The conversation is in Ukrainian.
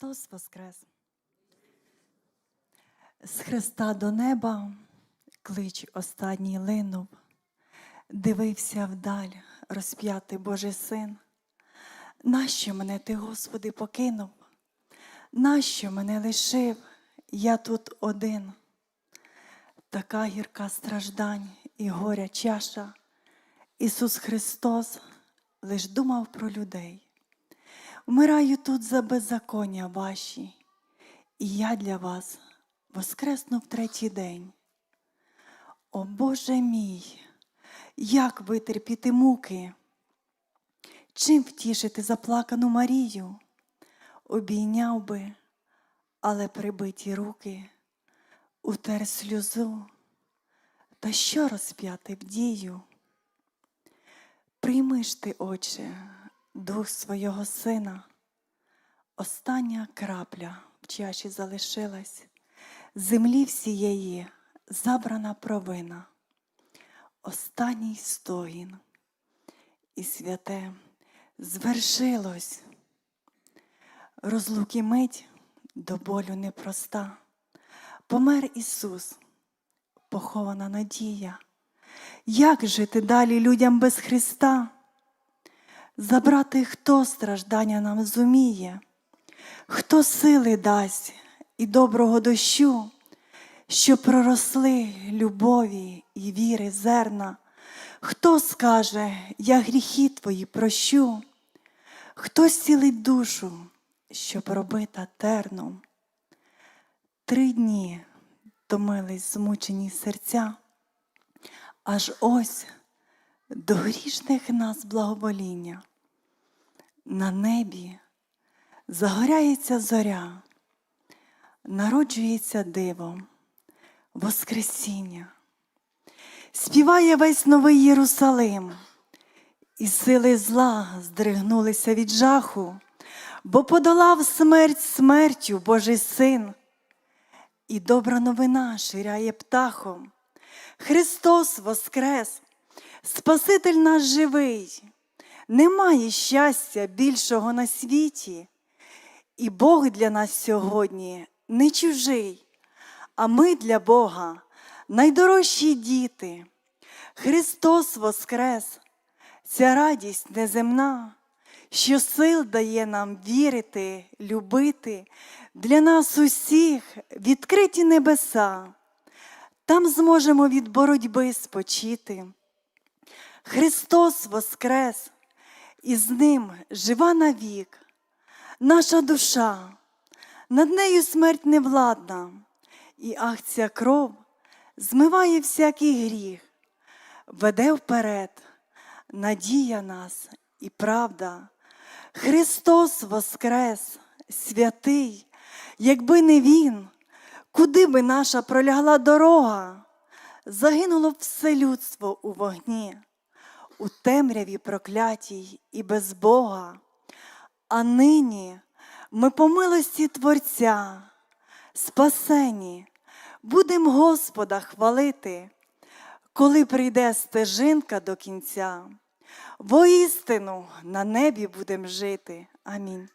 Христос Воскрес! З Христа до неба клич останній линув, дивився вдаль розп'ятий Божий син. Нащо мене ти, Господи, покинув? Нащо мене лишив? Я тут один. Така гірка страждань і горя чаша. Ісус Христос лиш думав про людей. Вмираю тут за беззаконня ваші, і я для вас воскресну в третій день. О Боже мій, як витерпіти муки, чим втішити заплакану Марію, обійняв би, але прибиті руки, утер сльозу, та що розп'яти в дію? Прийми ж ти, Отче, дух свого сина, остання крапля в чаші залишилась, землі всієї забрана провина, останній стогін, і святе звершилось. Розлуки мить до болю непроста. Помер Ісус, похована надія. Як жити далі людям без Христа? Забрати хто страждання нам зуміє, хто сили дасть і доброго дощу, що проросли любові і віри зерна, хто скаже, я гріхи твої прощу, хто зцілить душу, що пробита терном. Три дні томились змучені серця, аж ось до грішних нас благовоління. На небі загоряється зоря, народжується диво, Воскресіння, співає весь новий Єрусалим, і сили зла здригнулися від жаху, бо подолав смерть смертю Божий син, і добра новина ширяє птахом. Христос Воскрес! Спаситель наш живий, немає щастя більшого на світі, і Бог для нас сьогодні не чужий, а ми для Бога найдорожчі діти. Христос Воскрес, ця радість неземна, що сил дає нам вірити, любити, для нас усіх відкриті небеса. Там зможемо від боротьби спочити. Христос Воскрес, і з Ним жива навік, наша душа, над нею смерть невладна, і ах, ця кров змиває всякий гріх, веде вперед, надія нас і правда. Христос Воскрес, святий, якби не Він, куди би наша пролягла дорога, загинуло б все людство у вогні у темряві проклятій і без Бога. А нині ми по милості Творця, спасені, будем Господа хвалити, коли прийде стежинка до кінця, воістину на небі будем жити. Амінь.